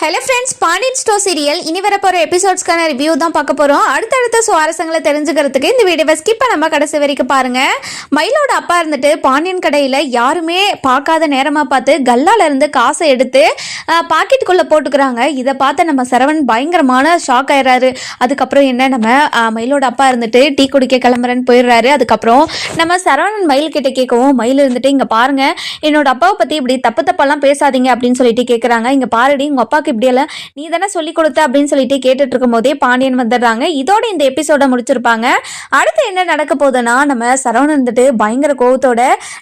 Hello friends Pandian stores serial இனி வரப்போகிற எபிசோட்ஸ்க்கான review தான் பார்க்க போகிறோம் அடுத்தடுத்த சுவாரஸ்யங்களை தெரிஞ்சுக்கிறதுக்கு இந்த வீடியோவை ஸ்கிப் பண்ணாமல் கடைசி வரைக்கும் பாருங்கள் மயிலோட அப்பா இருந்துட்டு பாண்டியன் கடையில் யாருமே பார்க்காத நேரமாக பார்த்து கல்லாலேருந்து காசை எடுத்து பாக்கெட்டுக்குள்ளே போட்டுக்கிறாங்க. இதை பார்த்து நம்ம சரவண் பயங்கரமான ஷாக் ஆயிடுறாரு. அதுக்கப்புறம் என்ன நம்ம மயிலோட அப்பா இருந்துட்டு டீ குடிக்க கிளம்புறேன்னு போயிடுறாரு. அதுக்கப்புறம் நம்ம சரவணன் மயில் கிட்ட கேட்கவும் மயில் இருந்துட்டு இங்கே பாருங்கள் என்னோட அப்பாவை பற்றி இப்படி தப்பு தப்பெல்லாம் பேசாதீங்க அப்படின்னு சொல்லிட்டு கேட்குறாங்க இங்கே பாருடி உங்கள் அப்பாவுக்கு இப்படியெல்லாம் நீ தானே சொல்லி கொடுத்த அப்படின்னு சொல்லிட்டு கேட்டுட்டு இருக்கும் போதே பாண்டியன் வந்துடுறாங்க. இதோட இந்த எபிசோட முடிச்சிருப்பாங்க. அடுத்து என்ன நடக்க போகுதுன்னா நம்ம சரவணன் வந்துட்டு பயங்கர கோவத்தோட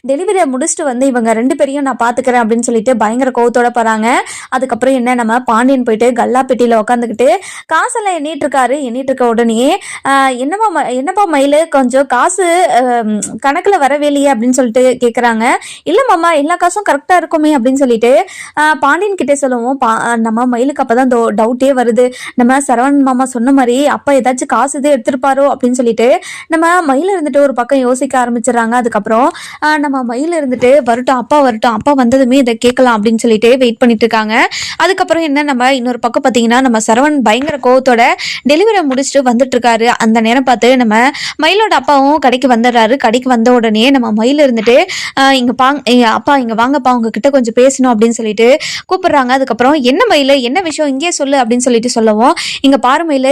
டெலிவரியை முடிச்சுட்டு வந்து இவங்க ரெண்டு பேரையும் நான் பார்த்துக்கிறேன் அப்படின்னு சொல்லிட்டு பயங்கர கோவத்தோட போகிறாங்க அதுக்கப்புறம் என்ன நம்ம பாண்டியன் போயிட்டு கல்லா பெட்டியில் உட்காந்துக்கிட்டு காசெல்லாம் எண்ணிட்டு இருக்காரு. எண்ணிட்டு இருக்க உடனே என்னப்பா ம- என்னப்பா மயில் கொஞ்சம் காசு கணக்கில் வரவேலையே அப்படின்னு சொல்லிட்டு கேட்குறாங்க இல்லை மாமா எல்லா காசும் கரெக்டாக இருக்குமே அப்படின்னு சொல்லிட்டு பாண்டியன் கிட்டே சொல்லுவோம். பா நம்ம மாமா மயிலுக்கு அப்போ தான் டவுட்டே வருது. நம்ம சரவணன் மாமா சொன்ன மாதிரி அப்பா ஏதாச்சும் காசு இது எடுத்திருப்பாரோ அப்படின்னு சொல்லிட்டு நம்ம மயில் இருந்துட்டு ஒரு பக்கம் யோசிக்க ஆரம்பிச்சிடுறாங்க. அதுக்கப்புறம் நம்ம மயில் இருந்துட்டு வரட்டும் அப்பா வரட்டும் அப்பா வந்ததுமே இதை கேட்கலாம் அப்படின்னு சொல்லிட்டு வெயிட் பண்ணிட்டு இருக்காங்க. அதுக்கப்புறம் என்ன நம்ம இன்னொரு பக்கம் பார்த்தீங்கன்னா நம்ம சரவண் பயங்கர கோவத்தோட டெலிவரி முடிச்சுட்டு வந்துட்டு இருக்காரு. அந்த நேரம் பார்த்து நம்ம மயிலோட அப்பாவும் கடைக்கு வந்துடுறாரு. கடைக்கு வந்த உடனே நம்ம மயில் இருந்துட்டு இங்க பாங் அப்பா இங்க வாங்கப்பா உங்ககிட்ட கொஞ்சம் பேசணும் அப்படின்னு சொல்லிட்டு கூப்பிடுறாங்க. அதுக்கப்புறம் என்ன மயில்? என்ன விஷயம் இங்கே சொல்லு அப்படின்னு சொல்லிட்டு சொல்லவும் இங்க பாரு மயில்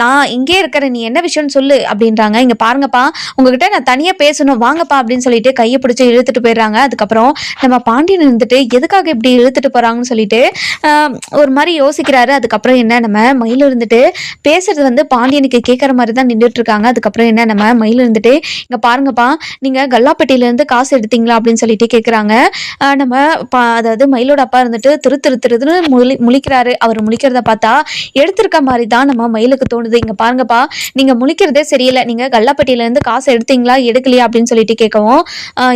நான் இங்கே இருக்கிறேன் நீ என்ன விஷயம்னு சொல்லு அப்படின்றாங்க. இங்க பாருங்கப்பா உங்ககிட்ட நான் தனியா பேசணும் வாங்கப்பா அப்படின்னு சொல்லிட்டு கையை பிடிச்சி இழுத்துட்டு போயிடுறாங்க. அதுக்கப்புறம் நம்ம பாண்டியன் இருந்துட்டு எதுக்காக இப்படி இழுத்துட்டு போறாங்கன்னு சொல்லிட்டு ஒரு மாதிரி யோசிக்கிறாரு. அதுக்கப்புறம் என்ன நம்ம மயில் இருந்துட்டு பேசுறது வந்து பாண்டியனுக்கு கேட்குற மாதிரி தான் நின்றுட்டு இருக்காங்க அதுக்கப்புறம் என்ன நம்ம மயில் இருந்துட்டு இங்க பாருங்கப்பா நீங்க கல்லாப்பட்டியில இருந்து காசு எடுத்தீங்களா? அப்படின்னு சொல்லிட்டு கேட்குறாங்க நம்ம பா அதாவது மயிலோட அப்பா இருந்துட்டு திரு திரு திருன்னு முழிக்கிறாரு. அவர் முழிக்கிறத பார்த்தா எடுத்திருக்க மாதிரி தான் நம்ம மயிலுக்கு தோணுது. இங்க பாருங்கப்பா நீங்க முழிக்கிறதே சரியில்லை. நீங்க கல்லாப்பட்டியில இருந்து காசு எடுத்தீங்களா எடுக்கலையா அப்படின்னு சொல்லிட்டு கேட்கவும்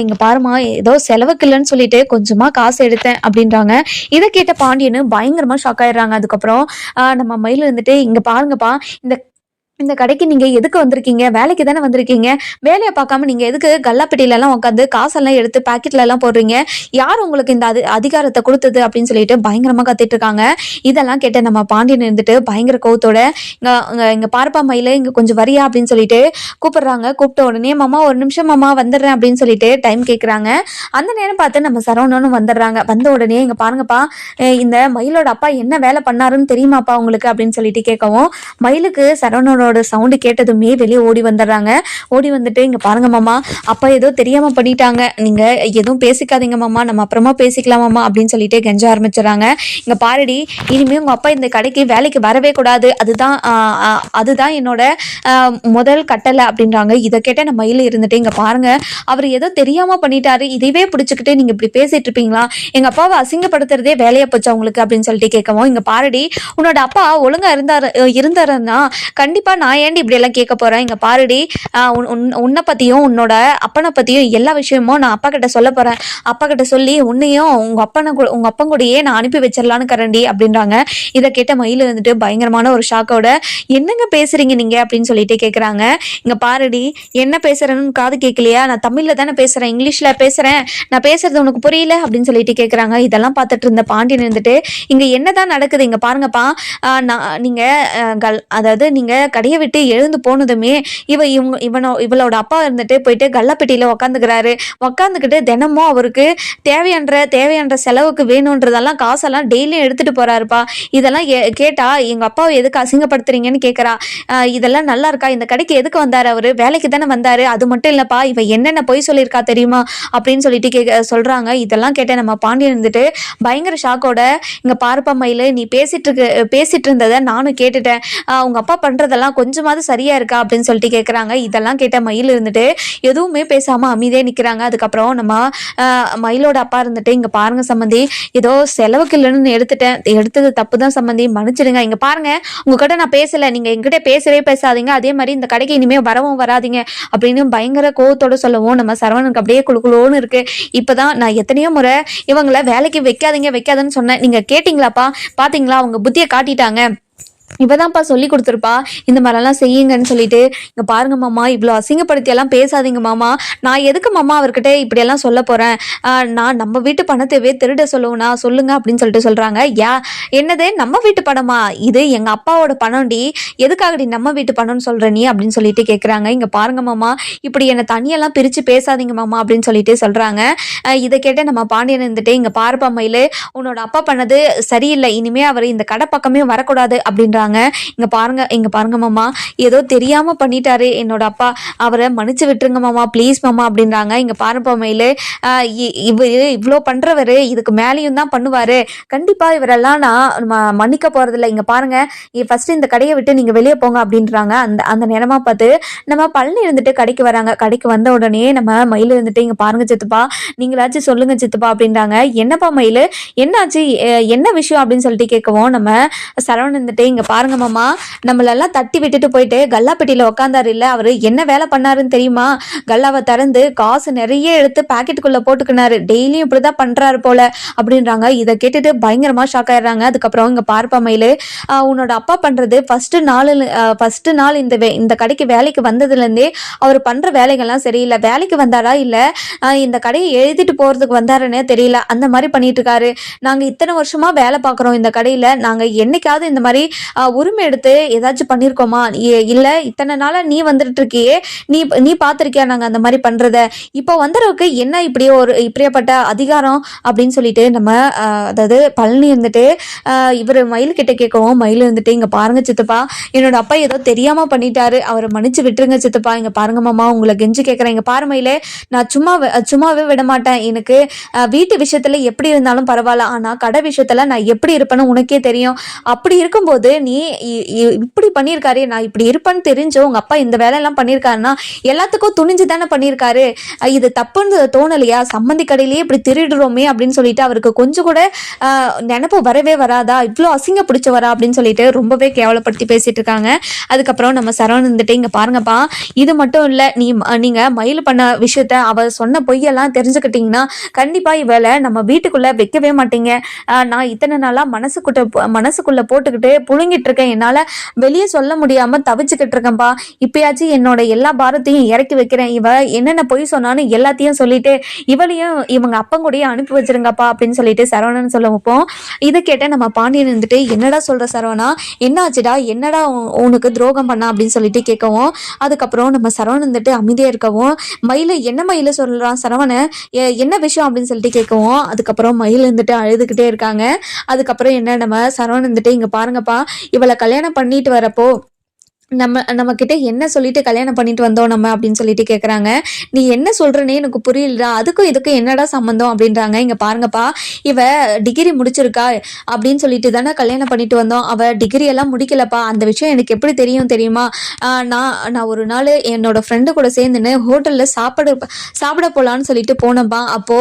இங்க பாருமா ஏதோ செலவுக்கு இல்லைன்னு சொல்லிட்டு கொஞ்சமா காசு எடுத்தேன் அப்படின்றாங்க. இதை கேட்ட பாண்டியனு பயங்கரமா ஷாக் ஆயிடுறாங்க. அதுக்கப்புறம் நம்ம மயில் இருந்துட்டு இங்க பாருங்கப்பா இந்த இந்த கடைக்கு நீங்க எதுக்கு வந்திருக்கீங்க? வேலைக்கு தானே வந்திருக்கீங்க. வேலையை பார்க்காம நீங்க எதுக்கு கல்லாப்பெட்டியில எல்லாம் உட்காந்து காசெல்லாம் எடுத்து பாக்கெட்ல எல்லாம் போடுறீங்க? யார் உங்களுக்கு இந்த அதி அதிகாரத்தை கொடுத்தது அப்படின்னு சொல்லிட்டு பயங்கரமா கத்திட்டு இருக்காங்க. இதெல்லாம் கேட்ட நம்ம பாண்டியன் இருந்துட்டு பயங்கர கோவத்தோட இங்க இங்க- பார்ப்பா மயில இங்க கொஞ்சம் வரியா? அப்படின்னு சொல்லிட்டு கூப்பிடுறாங்க. கூப்பிட்ட உடனே மாமா ஒரு நிமிஷம் மாமா வந்துடுறேன் அப்படின்னு சொல்லிட்டு டைம் கேட்குறாங்க அந்த நேரம் பார்த்து நம்ம சரவணனும் வந்துடுறாங்க. வந்த உடனே இங்க பாருங்கப்பா இந்த மயிலோட அப்பா என்ன வேலை பண்ணாருன்னு தெரியுமாப்பா உங்களுக்கு? அப்படின்னு சொல்லிட்டு கேட்கவும் மயிலுக்கு சரவணனோட சவுண்டு கேட்டதுமே வெளியே ஓடி வந்துடுறாங்க. ஓடி வந்துட்டு இங்க பாருங்க மாமா அப்பா ஏதோ தெரியாம பண்ணிட்டாங்க. நீங்க எதுவும் பேசிக்காதீங்க மாமா நம்ம அப்புறமா பேசிக்கலாம் மாமா அப்படின்னு சொல்லிட்டு கெஞ்ச ஆரம்பிச்சிடறாங்க. இங்க பாருடி இனிமே உங்க அப்பா இந்த கடைக்கு வேலைக்கு வரவே கூடாது. அதுதான் அதுதான் என்னோட முதல் கட்டளை அப்படின்றாங்க. இதை கேட்ட நம்ம மயில் இருந்துட்டு இங்க பாருங்க அவர் ஏதோ தெரியாம பண்ணிட்டாரு. இதையவே பிடிச்சிக்கிட்டு நீங்க இப்படி பேசிட்டு இருப்பீங்களா? எங்க அப்பாவை அசிங்கப்படுத்துறதே வேலையை போச்சு அவங்களுக்கு அப்படின்னு சொல்லிட்டு கேட்கவும் இங்க பாருடி உன்னோட அப்பா ஒழுங்கா இருந்தாரு இருந்தாருன்னா கண்டிப்பா நான் ஏன்டி இப்படி எல்லாம் கேட்க போறேன்? இங்க பாருடி உன்னை பத்தியும் உன்னோட அப்பனை பத்தியும் எல்லா விஷயமும் நான் அப்பா கிட்ட சொல்ல போறேன். அப்பா கிட்ட சொல்லி உன்னையும் உங்க அப்பனை கூட- உங்க அப்பன் கூடயே நான் அனுப்பி வச்சிடலான்னு கரண்டி அப்படின்றாங்க. இதை கேட்ட மயில் இருந்துட்டு பயங்கரமான ஒரு ஷாக்கோட என்னங்க பேசுறீங்க நீங்க? அப்படின்னு சொல்லிட்டு கேக்குறாங்க. இங்க பாருடி என்ன பேசுறேன்னு காது கேட்கலையா நான் தமிழ்ல தானே பேசுறேன் இங்கிலீஷ்ல பேசுறேன். நான் பேசுறது உனக்கு புரியல? அப்படின்னு சொல்லிட்டு கேக்குறாங்க. இதெல்லாம் பார்த்துட்டு இருந்த பாண்டியன் இருந்துட்டு இங்க என்னதான் நடக்குது? இங்க பாருங்கப்பா. நான் நீங்க கல் அதாவது நீங்க கடையை விட்டு எழுந்து போனதுமே இவ இவங்க இவனோ இவளோட அப்பா இருந்துட்டு போயிட்டு கல்லப்பெட்டியில உக்காந்துக்கிறாரு. உக்காந்துக்கிட்டு தினமும் அவருக்கு தேவையான தேவையான செலவுக்கு வேணுன்றதெல்லாம் காசெல்லாம் டெய்லியும் எடுத்துட்டு போறாருப்பா. இதெல்லாம் ஏ- கேட்டா எங்க அப்பாவை எதுக்கு அசிங்கப்படுத்துறீங்கன்னு கேட்குறா இதெல்லாம் நல்லா இருக்கா? இந்த கடைக்கு எதுக்கு வந்தாரு அவரு? வேலைக்கு தானே வந்தாரு. அது மட்டும் இல்லப்பா இவ என்னென்ன பொய் சொல்லியிருக்கா தெரியுமா? அப்படின்னு சொல்லிட்டு கேட்க சொல்றாங்க. இதெல்லாம் கேட்ட நம்ம பாண்டியன் இருந்துட்டு பயங்கர ஷாக்கோட இங்க பார்ப்பா மயில் நீ பேசிட்டு இருக்க பேசிட்டு இருந்ததை நானும் கேட்டுட்டேன். ஆஹ் உங்க அப்பா பண்றதெல்லாம் கொஞ்சமாவது சரியா இருக்கா அப்படின்னு சொல்லிட்டு கேட்குறாங்க இதெல்லாம் கேட்ட மயில் இருந்துட்டு எதுவுமே பேசாம அமைதியே நிக்கிறாங்க. அதுக்கப்புறம் நம்ம மயிலோட அப்பா இருந்துட்டு இங்க பாருங்க சம்மந்தி ஏதோ செலவுக்கு இல்லைன்னு எடுத்துட்டேன். எடுத்தது தப்பு தான் சம்மந்தி மன்னிச்சிடுங்க. இங்க பாருங்க. உங்ககிட்ட நான் பேசல. நீங்க எங்கிட்ட பேசவே பேசாதீங்க. அதே மாதிரி இந்த கடைக்கு இனிமே வரவும் வராதிங்க. அப்படின்னு பயங்கர கோவத்தோட சொல்லவும் நம்ம சரவணனுக்கு அப்படியே குழுக்குழுன்னு இருக்கு. இப்பதான் நான் எத்தனையோ முறை இவங்கள வேலைக்கு வைக்காதீங்க வைக்காதன்னு சொன்னேன். நீங்க கேட்டிங்களாப்பா? பாத்தீங்களா? அவங்க புத்தியை காட்டிட்டாங்க. இவதான்ப்பா சொல்லி கொடுத்துருப்பா. இந்த மாதிரிலாம் செய்யுங்கன்னு சொல்லிட்டு இங்க பாருங்க மாமா இவ்வளோ அசிங்கப்படுத்தி எல்லாம் பேசாதீங்க மாமா. நான் எதுக்கு மாமா அவர்கிட்ட இப்படியெல்லாம் சொல்ல போறேன்? நான் நம்ம வீட்டு பணத்தைவே திருட சொல்லுவேனா சொல்லுங்க அப்படின்னு சொல்லிட்டு சொல்றாங்க. யா என்னது? நம்ம வீட்டு பணமா? இது எங்க அப்பாவோட பணம்டி. எதுக்காகடி நம்ம வீட்டு பணம்னு சொல்ற நீ அப்படின்னு சொல்லிட்டு கேட்குறாங்க இங்க பாருங்க மாமா இப்படி என்னை தனியெல்லாம் பிரிச்சு பேசாதீங்க மாமா அப்படின்னு சொல்லிட்டு சொல்றாங்க. இதை கேட்டு நம்ம பாண்டியன் இருந்துட்டு இங்க பாருப்பா மயிலு உன்னோட அப்பா பண்ணது சரியில்லை. இனிமே அவர் இந்த கடை பக்கமே வரக்கூடாது அப்படின்னு அப்படின்றாங்க இங்க பாருங்க இங்க பாருங்க மாமா. ஏதோ தெரியாம பண்ணிட்டாரு. என்னோட அப்பா அவரை மன்னிச்சு விட்டுருங்க மாமா. ப்ளீஸ் மாமா அப்படின்றாங்க. இங்க பாருப்பா மயிலு இவரு இவ்வளோ பண்றவரு. இதுக்கு மேலேயும் தான் பண்ணுவாரு. கண்டிப்பா இவரெல்லாம் நான் மன்னிக்க போறதில்ல. இங்க பாருங்க. ஃபர்ஸ்ட் இந்த கடையை விட்டு நீங்க வெளியே போங்க அப்படின்றாங்க. அந்த அந்த நேரமா பார்த்து நம்ம பழனி இருந்துட்டு கடைக்கு வராங்க. கடைக்கு வந்த உடனே நம்ம மயில் இருந்துட்டு இங்க பாருங்க சித்துப்பா. நீங்களாச்சும் சொல்லுங்க சித்துப்பா அப்படின்றாங்க. என்னப்பா மயில்? என்னாச்சு? என்ன விஷயம் அப்படின்னு சொல்லிட்டு கேட்கவும் நம்ம சரவணன் இருந்துட்டு இங்க பாருங்க மாமா நம்மளெல்லாம் தட்டி விட்டுட்டு போயிட்டு கல்லாப்பெட்டியில உட்காந்தாரு இல்ல அவரு என்ன வேலை பண்ணாருன்னு தெரியுமா? கல்லாவை திறந்து காசு நிறைய எடுத்து பாக்கெட்டுக்குள்ள போட்டுக்கினாரு. டெய்லியும் இப்படிதான் பண்றாரு போல அப்படின்றாங்க. இதை கேட்டுட்டு பயங்கரமா ஷாக் ஆயிடுறாங்க. அதுக்கப்புறம் இங்க பார்ப்பாமையிலு உன்னோட அப்பா பண்றது ஃபர்ஸ்ட் நாள் ஃபர்ஸ்ட் நாள் இந்த வே- இந்த கடைக்கு வேலைக்கு வந்ததுல இருந்தே அவர் பண்ற வேலைகள்லாம் சரியில்லை. வேலைக்கு வந்தாரா இல்ல இந்த கடையை எழுதிட்டு போறதுக்கு வந்தாருன்னே தெரியல. அந்த மாதிரி பண்ணிட்டு இருக்காரு. நாங்க இத்தனை வருஷமா வேலை பார்க்குறோம் இந்த கடையில. நாங்க என்னைக்காவது இந்த மாதிரி உரிமை எடுத்து ஏதாச்சும் பண்ணியிருக்கோமா இல்லை இத்தனை நாளாக நீ வந்துட்டு இருக்கியே. நீ நீ பார்த்துருக்கியா நாங்கள் அந்த மாதிரி பண்ணுறத இப்போ வந்துறவுக்கு என்ன இப்படி ஒரு இப்படியாப்பட்ட அதிகாரம் அப்படின்னு சொல்லிட்டு நம்ம அதாவது பழனி இருந்துட்டு இவர் மயில் கிட்ட கேட்கவும் மயில் இருந்துட்டு இங்கே பாருங்க சித்தப்பா என்னோட அப்பா ஏதோ தெரியாமல் பண்ணிட்டாரு. அவரை மன்னிச்சு விட்டுருங்க சித்தப்பா. இங்கே பாருங்க மாமா உங்களை கெஞ்சி கேட்குறேன் இங்கே பாரு மயிலே நான் சும்மா சும்மாவே விட மாட்டேன். எனக்கு வீட்டு விஷயத்தில் எப்படி இருந்தாலும் பரவாயில்ல. ஆனால் கடை விஷயத்தில் நான் எப்படி இருப்பேன்னு உனக்கே தெரியும். அப்படி இருக்கும்போது நீ இ- இ- இப்படி பண்ணியிருக்காரு நான் இப்படி இருப்பேன்னு தெரிஞ்சு உங்கள் அப்பா இந்த வேலையெல்லாம் பண்ணியிருக்காருன்னா எல்லாத்துக்கும் துணிஞ்சு தானே பண்ணியிருக்காரு இது தப்புன்னு தோணலையா? சம்மந்தி கடையிலேயே இப்படி திருடுறோமே அப்படின்னு சொல்லிட்டு அவருக்கு கொஞ்சம் கூட நினப்பு வரவே வராதா? இவ்வளோ அசிங்க பிடிச்சவரா அப்படின்னு சொல்லிட்டு ரொம்பவே கேவலப்படுத்தி பேசிட்டு இருக்காங்க. அதுக்கப்புறம் நம்ம சரவணன் இருந்துட்டு இங்கே பாருங்கப்பா. இது மட்டும் இல்லை நீ நீங்கள் மயில் பண்ண விஷயத்த அவ சொன்ன பொய்யெல்லாம் தெரிஞ்சுக்கிட்டீங்கன்னா கண்டிப்பாக இவளை நம்ம வீட்டுக்குள்ளே வைக்கவே மாட்டீங்க. நான் இத்தனை நாளாக மனசுக்குட்ட மனசுக்குள்ளே போட்டுக்கிட்டு புழுங்கிட்டு இருக்கேன். என்னால வெளியே சொல்ல முடியாம தவிச்சுக்கிட்டு இருக்கேன்ப்பா இப்பயாச்சும் என்னோட எல்லா பாரத்தையும் இறக்கி வைக்கிறேன். இவ என்னென்ன பொய் சொன்னாலும் எல்லாத்தையும் சொல்லிட்டு இவளையும் இவங்க அப்பங்கூடயே அனுப்பி வச்சிருங்கப்பா அப்படின்னு சொல்லிட்டு சரவணன் சொல்ல வைப்போம். இதை கேட்ட நம்ம பாண்டியன் இருந்துட்டு என்னடா சொல்ற சரவணா? என்னாச்சுடா? என்னடா உனக்கு துரோகம் பண்ணா? அப்படின்னு சொல்லிட்டு கேட்கவும் அதுக்கப்புறம் நம்ம சரவணன் இருந்துட்டு அமைதியா இருக்கவும் மயில என்ன மயில சொல்றான் சரவணன்? என்ன விஷயம் அப்படின்னு சொல்லிட்டு கேட்கவும் அதுக்கப்புறம் மயில் இருந்துட்டு அழுதுகிட்டே இருக்காங்க. அதுக்கப்புறம் என்ன நம்ம சரவணன் இருந்துட்டு இங்க பாருங்கப்பா இவளை கல்யாணம் பண்ணிட்டு வரப்போ நம்ம நம்ம கிட்ட என்ன சொல்லிட்டு கல்யாணம் பண்ணிட்டு வந்தோம் நம்ம அப்படின்னு சொல்லிட்டு கேட்குறாங்க நீ என்ன சொல்றனே எனக்கு புரியலடா. அதுக்கும் இதுக்கும் என்னடா சம்மந்தம் அப்படின்றாங்க. இங்க பாருங்கப்பா இவ டிகிரி முடிச்சிருக்கா அப்படின்னு சொல்லிட்டு தானே கல்யாணம் பண்ணிட்டு வந்தோம். அவ டிகிரி எல்லாம் முடிக்கலப்பா. அந்த விஷயம் எனக்கு எப்படி தெரியும் தெரியுமா? நான் நான் ஒரு நாள் என்னோட ஃப்ரெண்டு கூட சேர்ந்துன்னு ஹோட்டல்ல சாப்பிட சாப்பிட போலான்னு சொல்லிட்டு போனப்பா அப்போ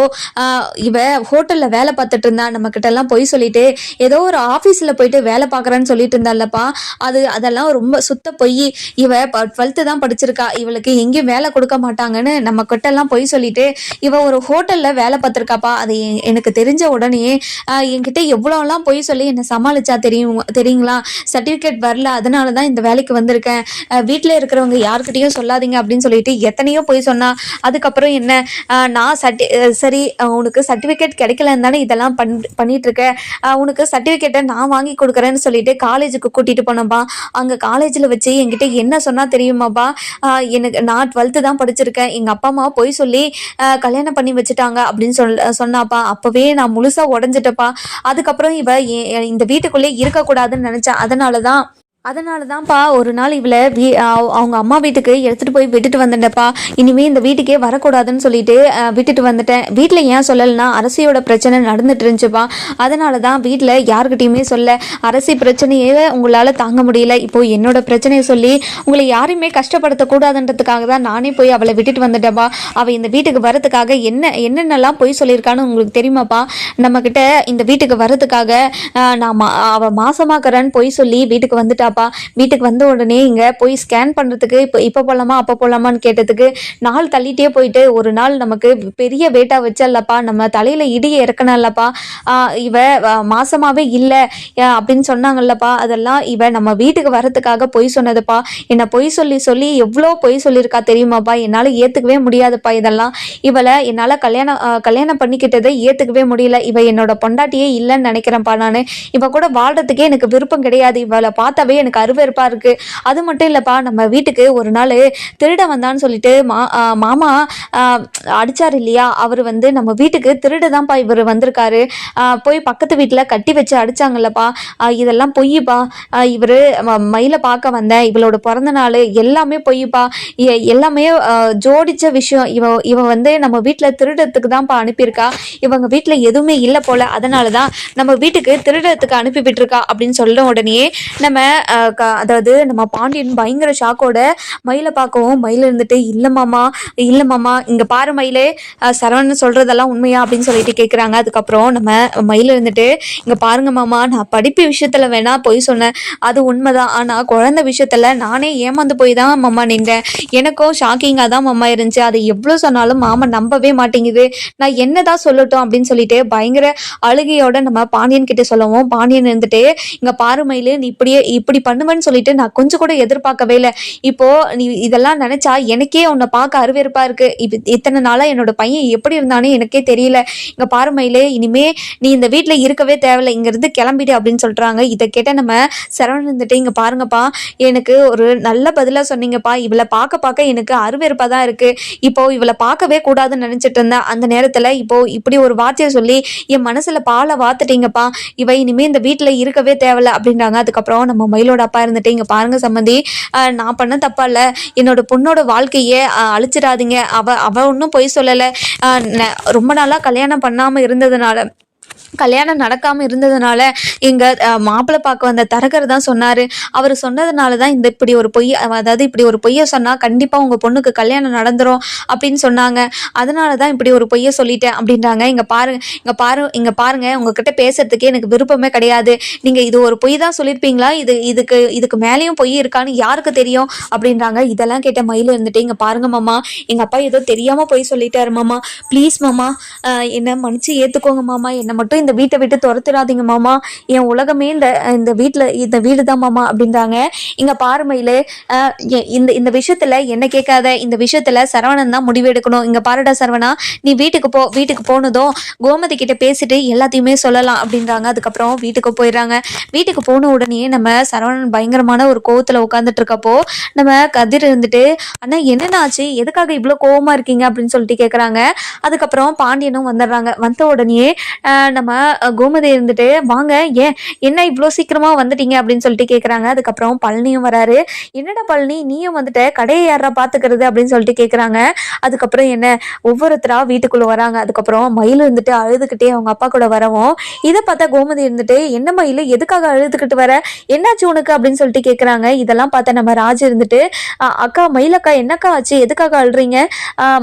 இவ ஹோட்டல்ல வேலை பார்த்துட்டு இருந்தா. நம்ம கிட்ட எல்லாம் பொய் சொல்லிட்டு ஏதோ ஒரு ஆபீஸ்ல போயிட்டு வேலை பார்க்கறேன்னு சொல்லிட்டு இருந்தாலப்பா அது அதெல்லாம் ரொம்ப சுத்த பொய் இவ டுவெல்த்து தான் படிச்சிருக்கா. இவளுக்கு எங்கேயும் வேலை கொடுக்க மாட்டாங்கன்னு நம்ம கிட்ட எல்லாம் பொய் சொல்லிட்டு இவ ஒரு ஹோட்டல்ல வேலை பார்த்துருக்காப்பா. அது எனக்கு தெரிஞ்ச உடனே என்கிட்ட எவ்வளோலாம் பொய் சொல்லி என்னை சமாளிச்சா தெரியும் தெரியுங்களா? சர்டிஃபிகேட் வரல அதனால தான் இந்த வேலைக்கு வந்திருக்கேன். வீட்டில் இருக்கிறவங்க யாருக்கிட்டையும் சொல்லாதீங்க அப்படின்னு சொல்லிட்டு எத்தனையோ பொய் சொன்னா. அதுக்கப்புறம் என்ன? நான் சர்டி சரி உனக்கு சர்டிஃபிகேட் கிடைக்கலன்னு தானே இதெல்லாம் பண் பண்ணிட்டு இருக்க உனக்கு சர்டிஃபிகேட்டை நான் வாங்கி கொடுக்குறேன்னு சொல்லிட்டு காலேஜுக்கு கூட்டிட்டு போனப்பா அங்கே காலேஜில் வச்சு என்கிட்ட என்ன சொன்னா தெரியுமாப்பா? ஆஹ் எனக்கு நான் டுவெல்த்து தான் படிச்சிருக்கேன். எங்கள் அப்பா அம்மா பொய் சொல்லி கல்யாணம் பண்ணி வச்சுட்டாங்க அப்படின்னு சொல் சொன்னாப்பா. அப்போவே நான் முழுசா உடஞ்சிட்டப்பா. அதுக்கப்புறம் இவ இந்த வீட்டுக்குள்ளே இருக்கக்கூடாதுன்னு நினச்சேன் அதனால தான் அதனால தான்ப்பா ஒரு நாள் இவளை வீ அவங்க அம்மா வீட்டுக்கு எடுத்துகிட்டு போய் விட்டுட்டு வந்துட்டேன்ப்பா இனிமேல் இந்த வீட்டுக்கே வரக்கூடாதுன்னு சொல்லிட்டு விட்டுட்டு வந்துட்டேன். வீட்டில் ஏன் சொல்லலைன்னா அரசியோட பிரச்சனை நடந்துட்டு இருந்துச்சுப்பா. அதனால தான் வீட்டில் யாருக்கிட்டையுமே சொல்ல அரசி பிரச்சனையே உங்களால் தாங்க முடியல. இப்போது என்னோட பிரச்சனையை சொல்லி உங்களை யாரையுமே கஷ்டப்படுத்தக்கூடாதுன்றதுக்காக தான் நானே போய் அவளை விட்டுட்டு வந்துட்டேன்ப்பா. அவள் இந்த வீட்டுக்கு வரதுக்காக என்ன என்னென்னலாம் பொய் சொல்லியிருக்கான்னு உங்களுக்கு தெரியுமாப்பா? நம்மக்கிட்ட இந்த வீட்டுக்கு வரதுக்காக நான் மா அவள் மாசமாக்கிறேன்னு பொய் சொல்லி வீட்டுக்கு வந்துட்டா இல்லப்பா வீட்டுக்கு வந்த உடனே இங்கே போய் ஸ்கேன் பண்ணுறதுக்கு இப்போ இப்போ போகலாமா அப்போ போகலாமான்னு கேட்டதுக்கு நாள் தள்ளிட்டே போயிட்டு ஒரு நாள் நமக்கு பெரிய வேட்டா வச்சல்லப்பா நம்ம தலையில் இடியை இறக்கணும்லப்பா இவ மாசமாவே இல்லை அப்படின்னு சொன்னாங்கல்லப்பா. அதெல்லாம் இவ நம்ம வீட்டுக்கு வர்றதுக்காக பொய் சொன்னதுப்பா. என்னை பொய் சொல்லி சொல்லி எவ்வளோ பொய் சொல்லியிருக்கா தெரியுமாப்பா? என்னால் ஏற்றுக்கவே முடியாதுப்பா இதெல்லாம். இவளை என்னால் கல்யாணம் கல்யாணம் பண்ணிக்கிட்டதை ஏற்றுக்கவே முடியல. இவ என்னோட பொண்டாட்டியே இல்லைன்னு நினைக்கிறேன்ப்பா நான். இவ கூட வாழ்றதுக்கே எனக்கு விருப்பம் கிடையாது. இவளை பார்த்தாவே எனக்கு அருவறுப்பாக இருக்குது அது மட்டும் இல்லைப்பா நம்ம வீட்டுக்கு ஒரு நாள் திருட வந்தான்னு சொல்லிட்டு மா மாமா அடித்தார் இல்லையா? அவர் வந்து நம்ம வீட்டுக்கு திருட தான்ப்பா இவர் வந்திருக்காரு. போய் பக்கத்து வீட்டில் கட்டி வச்சு அடிச்சாங்கல்லப்பா. இதெல்லாம் பொய்யுப்பா. இவர் மயிலை பார்க்க வந்தேன். இவளோட பிறந்த நாள் எல்லாமே பொய்யுப்பா. எல்லாமே ஜோடித்த விஷயம். இவ இவன் வந்து நம்ம வீட்டில் திருடத்துக்கு தான்ப்பா அனுப்பியிருக்கா. இவங்க வீட்டில் எதுவுமே இல்லை போல. அதனால தான் நம்ம வீட்டுக்கு திருடத்துக்கு அனுப்பி விட்டுருக்கா அப்படின்னு சொல்ல உடனே நம்ம அதாவது நம்ம பாண்டியன் பயங்கர ஷாக்கோட மயிலை பார்க்கவும் மயில் இருந்துட்டு இல்லை மாமா இல்லை மாமா இங்கே பாரு மயிலே ஆஹ் சரவணன் சொல்கிறதெல்லாம் உண்மையா? அப்படின்னு சொல்லிட்டு கேட்குறாங்க அதுக்கப்புறம் நம்ம மயில் இருந்துட்டு இங்கே பாருங்க மாமா நான் படிப்பு விஷயத்தில் வேணா பொய் சொன்னேன். அது உண்மைதான். ஆனால் குழந்தை விஷயத்தில் நானே ஏமாந்து போய் தான் மாமா நின்றேன். எனக்கும் ஷாக்கிங்காக தான் மாமா இருந்துச்சு. அதை எவ்வளோ சொன்னாலும் மாமா நம்பவே மாட்டேங்குது. நான் என்ன தான் சொல்லட்டும் அப்படின்னு சொல்லிட்டு பயங்கர அழுகையோட நம்ம பாண்டியன் கிட்ட சொல்லவும் பாண்டியன் இருந்துட்டு இங்கே பாரு மயில் நீ இப்படியே இப்படி பண்ணுவேன்னு சொல்லிட்டு நான் கொஞ்சம் கூட எதிர்பார்க்கவே இல்லை. இப்போ நீ இதெல்லாம் நினைச்சா எனக்கே உன்னை பார்க்க அருவருப்பா இருக்கு. இப்போ இத்தனை நாளா என்னோட பையன் எப்படி இருந்தானே எனக்கே தெரியல. இங்க பாரு மயிலே இனிமே நீ இந்த வீட்டில் இருக்கவே தேவையில்ல. இங்கிருந்து கிளம்பிடு அப்படின்னு சொல்றாங்க. இதை கேட்ட நம்ம சரவணன் இருந்துட்டு இங்க பாருங்கப்பா எனக்கு ஒரு நல்ல பதிலாக சொன்னீங்கப்பா. இவளை பார்க்க பார்க்க எனக்கு அருவருப்பாக தான் இருக்கு. இப்போ இவளை பார்க்கவே கூடாதுன்னு நினைச்சிட்டு இருந்தேன் அந்த நேரத்தில் இப்போ இப்படி ஒரு வார்த்தையை சொல்லி என் மனசுல பாலை வாத்துட்டீங்கப்பா இவ இனிமே இந்த வீட்டில் இருக்கவே தேவையில்ல. அப்படின்றாங்க. அதுக்கப்புறம் நம்ம மயிலோட அப்பா இருந்துட்டு இங்கே பாருங்க சம்மந்தி நான் பண்ண தப்பா இல்லை என்னோட பொண்ணோட வாழ்க்கையை அழிச்சிடாதீங்க. அவ அவ ஒன்றும் பொய் சொல்லலை. ரொம்ப நாளாக கல்யாணம் பண்ணாமல் இருந்ததுனால கல்யாணம் நடக்காம இருந்ததுனால எங்க மாப்பிள்ளை பார்க்க வந்த தரகர் தான் சொன்னாரு. அவர் சொன்னதுனால தான் இந்த இப்படி ஒரு பொய் அதாவது இப்படி ஒரு பொய்யை சொன்னா கண்டிப்பா உங்க பொண்ணுக்கு கல்யாணம் நடந்துரும் அப்படின்னு சொன்னாங்க. அதனால தான் இப்படி ஒரு பொய்யை சொல்லிட்டேன் அப்படின்றாங்க. இங்க பாருங்க இங்க பாரு இங்க பாருங்க. உங்ககிட்ட பேசுறதுக்கே எனக்கு விருப்பமே கிடையாது. நீங்க இது ஒரு பொய் தான் சொல்லியிருப்பீங்களா இது இதுக்கு இதுக்கு மேலேயும் பொய் இருக்கான்னு யாருக்கு தெரியும்? அப்படின்றாங்க. இதெல்லாம் கேட்ட மயில் இருந்துட்டு இங்க பாருங்க மாமா. எங்க அப்பா ஏதோ தெரியாம பொய் சொல்லிட்டாரு மாமா. ப்ளீஸ் மாமா என்னை மன்னிச்சு ஏத்துக்கோங்க மாமா. என்னை மட்டும் இந்த வீட்டை விட்டு துரத்துறாதீங்க மாமா. என் உலகமே இந்த இந்த வீட்டில் இந்த வீடு தான் மாமா அப்படின்றாங்க. இங்கே பாருமையில் இந்த இந்த விஷயத்தில் என்ன கேட்காத? இந்த விஷயத்தில் சரவணன் தான் முடிவெடுக்கணும் இங்கே பாருடா சரவணா. நீ வீட்டுக்கு போ வீட்டுக்கு போனதும் கோமதி கிட்ட பேசிட்டு எல்லாத்தையுமே சொல்லலாம் அப்படின்றாங்க. அதுக்கப்புறம் வீட்டுக்கு போயிடுறாங்க. வீட்டுக்கு போன உடனே நம்ம சரவணன் பயங்கரமான ஒரு கோவத்தில் உட்காந்துட்டு இருக்கப்போ நம்ம கதிர் இருந்துட்டு ஆனால் என்னென்ன ஆச்சு எதுக்காக இவ்வளோ கோவமாக இருக்கீங்க? அப்படின்னு சொல்லிட்டு கேட்குறாங்க அதுக்கப்புறம் பாண்டியனும் வந்துடுறாங்க. வந்த உடனே நம்ம நம்ம கோமதி இருந்துட்டு வாங்க ஏன் என்ன இவ்வளோ சீக்கிரமா வந்துட்டீங்க? அப்படின்னு சொல்லிட்டு கேட்குறாங்க அதுக்கப்புறம் பழனியும் வராரு. என்னடா பழனி நீயும் வந்துட்ட? கடையை யாரா பார்த்துக்கிறது அப்படின்னு சொல்லிட்டு கேட்குறாங்க அதுக்கப்புறம் என்ன ஒவ்வொருத்தரா வீட்டுக்குள்ளே வராங்க. அதுக்கப்புறம் மயில் இருந்துட்டு அழுதுகிட்டே அவங்க அப்பா கூட வரவும் இதை பார்த்தா கோமதி இருந்துட்டு என்ன மயில்? எதுக்காக அழுதுகிட்டு வர? என்னாச்சு உனக்கு? அப்படின்னு சொல்லிட்டு கேட்குறாங்க இதெல்லாம் பார்த்தா நம்ம ராஜ் இருந்துட்டு அக்கா மயிலக்கா என்னக்கா ஆச்சு? எதுக்காக அழுறீங்க?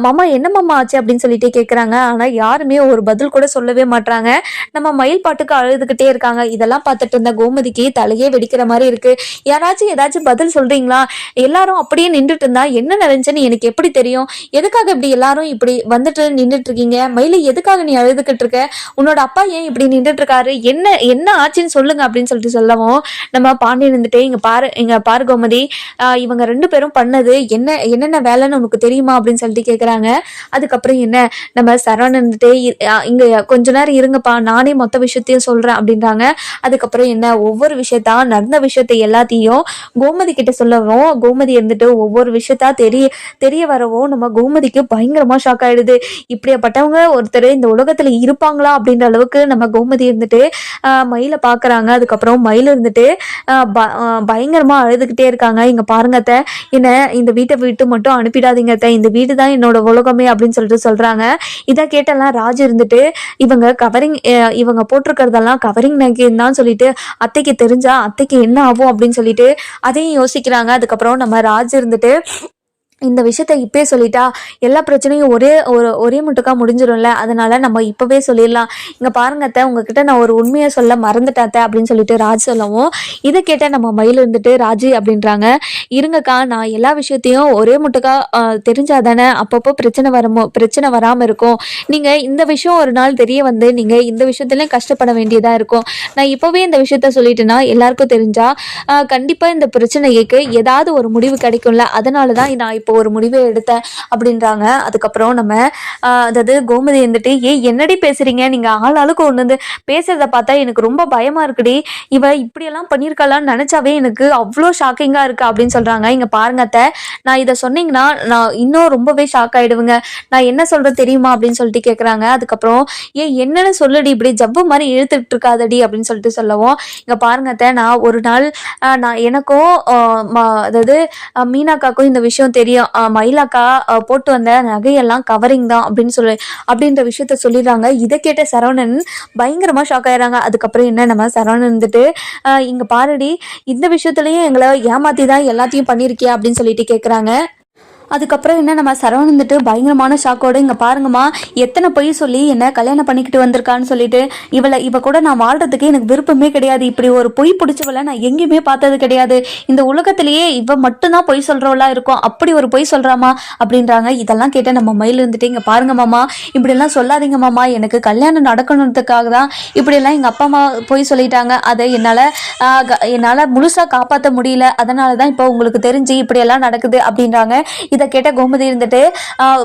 மாமா என்ன மாமா ஆச்சு? அப்படின்னு சொல்லிட்டு கேட்குறாங்க ஆனால் யாருமே ஒரு பதில் கூட சொல்லவே மாட்றாங்க. நம்ம மயில் பாட்டுக்கு அழுதுகிட்டே இருக்காங்க. இதெல்லாம் பார்த்துட்டு இருந்த கோமதிக்கு தலையே வெடிக்கிற மாதிரி இருக்கு. யாராச்சும் ஏதாச்சும் பதில் சொல்றீங்களா? எல்லாரும் அப்படியே நின்றுட்டு இருந்தா என்ன நடந்துச்சுன்னு எனக்கு எப்படி தெரியும்? எதுக்காக இப்படி எல்லாரும் இப்படி வந்துட்டு நின்றுட்டு இருக்கீங்க? மயிலு எதுக்காக நீ அழுதுகிட்டு இருக்க? உன்னோட அப்பா ஏன் இப்படி நின்றுட்டு இருக்காரு? என்ன என்ன ஆச்சுன்னு சொல்லுங்க அப்படின்னு சொல்லிட்டு சொல்லவும் நம்ம பாண்டியன் இருந்துட்டு இங்க பாரு இங்க பாரு கோமதி. ஆஹ் இவங்க ரெண்டு பேரும் பண்ணது என்ன என்னென்ன வேலைன்னு உனக்கு தெரியுமா? அப்படின்னு சொல்லிட்டு கேக்குறாங்க. அதுக்கப்புறம் என்ன? நம்ம சரவணன் இருந்துட்டு இங்க கொஞ்ச நேரம் இருங்கப்பா நானே மொத்த விஷயத்தையும் சொல்கிறேன் அப்படின்றாங்க. அதுக்கப்புறம் என்ன? ஒவ்வொரு விஷயத்தா? நடந்த விஷயத்தை எல்லாத்தையும் கோமதி கிட்ட சொல்லவும் கோமதி இருந்துட்டு ஒவ்வொரு விஷயத்தா தெரிய தெரிய வரவும் நம்ம கோமதிக்கு பயங்கரமா ஷாக் ஆயிடுது. இப்படியாப்பட்டவங்க ஒருத்தர் இந்த உலகத்துல இருப்பாங்களா அப்படின்ற அளவுக்கு நம்ம கோமதி இருந்துட்டு மயிலை பாக்குறாங்க. அதுக்கப்புறம் மயில் இருந்துட்டு ப- பயங்கரமா அழுதுகிட்டே இருக்காங்க. இங்க பாருங்க அத்தை. என்ன இந்த வீட்டை விட்டு மட்டும் அனுப்பிடாதீங்க அத்தை. இந்த வீடு தான் என்னோட உலகமே அப்படின்னு சொல்லிட்டு சொல்றாங்க. இதை கேட்டெல்லாம் ராஜ் இருந்துட்டு இவங்க கவரிங் இவங்க போட்டிருக்கிறதெல்லாம் கவரிங் நகைன்னு தான் சொல்லிட்டு அத்தைக்கு தெரிஞ்சா அத்தைக்கு என்ன ஆகும் அப்படின்னு சொல்லிட்டு அதையும் யோசிக்கிறாங்க. அதுக்கப்புறம் நம்ம ராஜ் இருந்துட்டு இந்த விஷயத்த இப்போயே சொல்லிட்டா எல்லா பிரச்சனையும் ஒரே ஒரு ஒரே முட்டுக்காக முடிஞ்சிடும்ல அதனால நம்ம இப்பவே சொல்லிடலாம். இங்க பாருங்க அத்தை உங்ககிட்ட நான் ஒரு உண்மையை சொல்ல மறந்துட்டாத்த அப்படின்னு சொல்லிட்டு ராஜ் சொல்லவும் இதை கேட்ட நம்ம மயில் இருந்துட்டு ராஜி அப்படின்றாங்க. இருங்கக்கா நான் எல்லா விஷயத்தையும் ஒரே முட்டுக்கா தெரிஞ்சால் தெரிஞ்சாதானே அப்பப்போ பிரச்சனை வரமோ பிரச்சனை வராம இருக்கும். நீங்க இந்த விஷயம் ஒரு நாள் தெரிய வந்து நீங்க இந்த விஷயத்துலையும் கஷ்டப்பட வேண்டியதா இருக்கும். நான் இப்பவே இந்த விஷயத்த சொல்லிட்டேன்னா எல்லாருக்கும் தெரிஞ்சா கண்டிப்பாக கண்டிப்பா இந்த பிரச்சனைக்கு ஏதாவது ஒரு முடிவு கிடைக்கும்ல. அதனால தான் நான் இப்போ ஒரு முடிவை எடுத்தேன் அப்படின்றாங்க. அதுக்கப்புறம் நம்ம அதாவது கோமதி வந்துட்டு ஏ என்னடி பேசுறீங்க? நீங்க ஆள் ஆளுக்கு ஒன்று வந்து பேசுறத பார்த்தா எனக்கு ரொம்ப பயமா இருக்குடி. இவ இப்படியெல்லாம் பண்ணியிருக்கலாம்னு நினைச்சாவே எனக்கு அவ்வளோ ஷாக்கிங்கா இருக்கு அப்படின்னு சொல்றாங்க. இங்க பாருங்க அத்தை. நான் இதை சொன்னீங்கன்னா நான் இன்னும் ரொம்பவே ஷாக் ஆயிடுவேங்க. நான் என்ன சொல்றது தெரியுமா? அப்படின்னு சொல்லிட்டு கேட்குறாங்க அதுக்கப்புறம் ஏன் என்னன்னு சொல்லுடி இப்படி ஜவ்வு மாதிரி இழுத்துட்டு இருக்காதடி அப்படின்னு சொல்லிட்டு சொல்லவும். இங்க பாருங்க அத்தை. நான் ஒரு நாள் நான் எனக்கும் அதாவது மீனாக்காக்கும் இந்த விஷயம் தெரியும். மயிலாக்கா போட்டு வந்த நகையெல்லாம் கவரிங் தான் அப்படின்னு சொல்லி அப்படின்ற விஷயத்த சொல்லிடுறாங்க. இதை கேட்ட சரவணன் பயங்கரமாக ஷாக் ஆயிடுறாங்க. அதுக்கப்புறம் என்ன நம்ம சரவணன் இருந்துட்டு இங்கே பாருடி இந்த விஷயத்துலையும் எங்களை ஏமாத்தி தான் எல்லாத்தையும் பண்ணியிருக்கியா அப்படின்னு சொல்லிட்டு கேட்குறாங்க அதுக்கப்புறம் என்ன நம்ம சரவணன் வந்துட்டு பயங்கரமான ஷாக்கோட இங்கே பாருங்கம்மா எத்தனை பொய் சொல்லி என்ன கல்யாணம் பண்ணிக்கிட்டு வந்திருக்கான்னு சொல்லிட்டு இவளை இவ கூட நான் வாழ்றதுக்கு எனக்கு விருப்பமே கிடையாது. இப்படி ஒரு பொய் பிடிச்சவளை நான் எங்கேயுமே பார்த்தது கிடையாது. இந்த உலகத்திலேயே இவ மட்டும்தான் பொய் சொல்கிறவளா இருக்கும் அப்படி ஒரு பொய் சொல்கிறாமா அப்படின்றாங்க. இதெல்லாம் கேட்ட நம்ம மயில் இருந்துட்டு இங்கே பாருங்க மாமா இப்படியெல்லாம் சொல்லாதீங்க மாமா. எனக்கு கல்யாணம் நடக்கணுன்றதுக்காக தான் இப்படியெல்லாம் எங்கள் அப்பா அம்மா பொய் சொல்லிட்டாங்க. அதை என்னால் என்னால் க- காப்பாற்ற முடியல. அதனால தான் இப்போ உங்களுக்கு தெரிஞ்சு இப்படியெல்லாம் நடக்குது அப்படின்றாங்க. இதை கேட்ட கோமதி இருந்துட்டு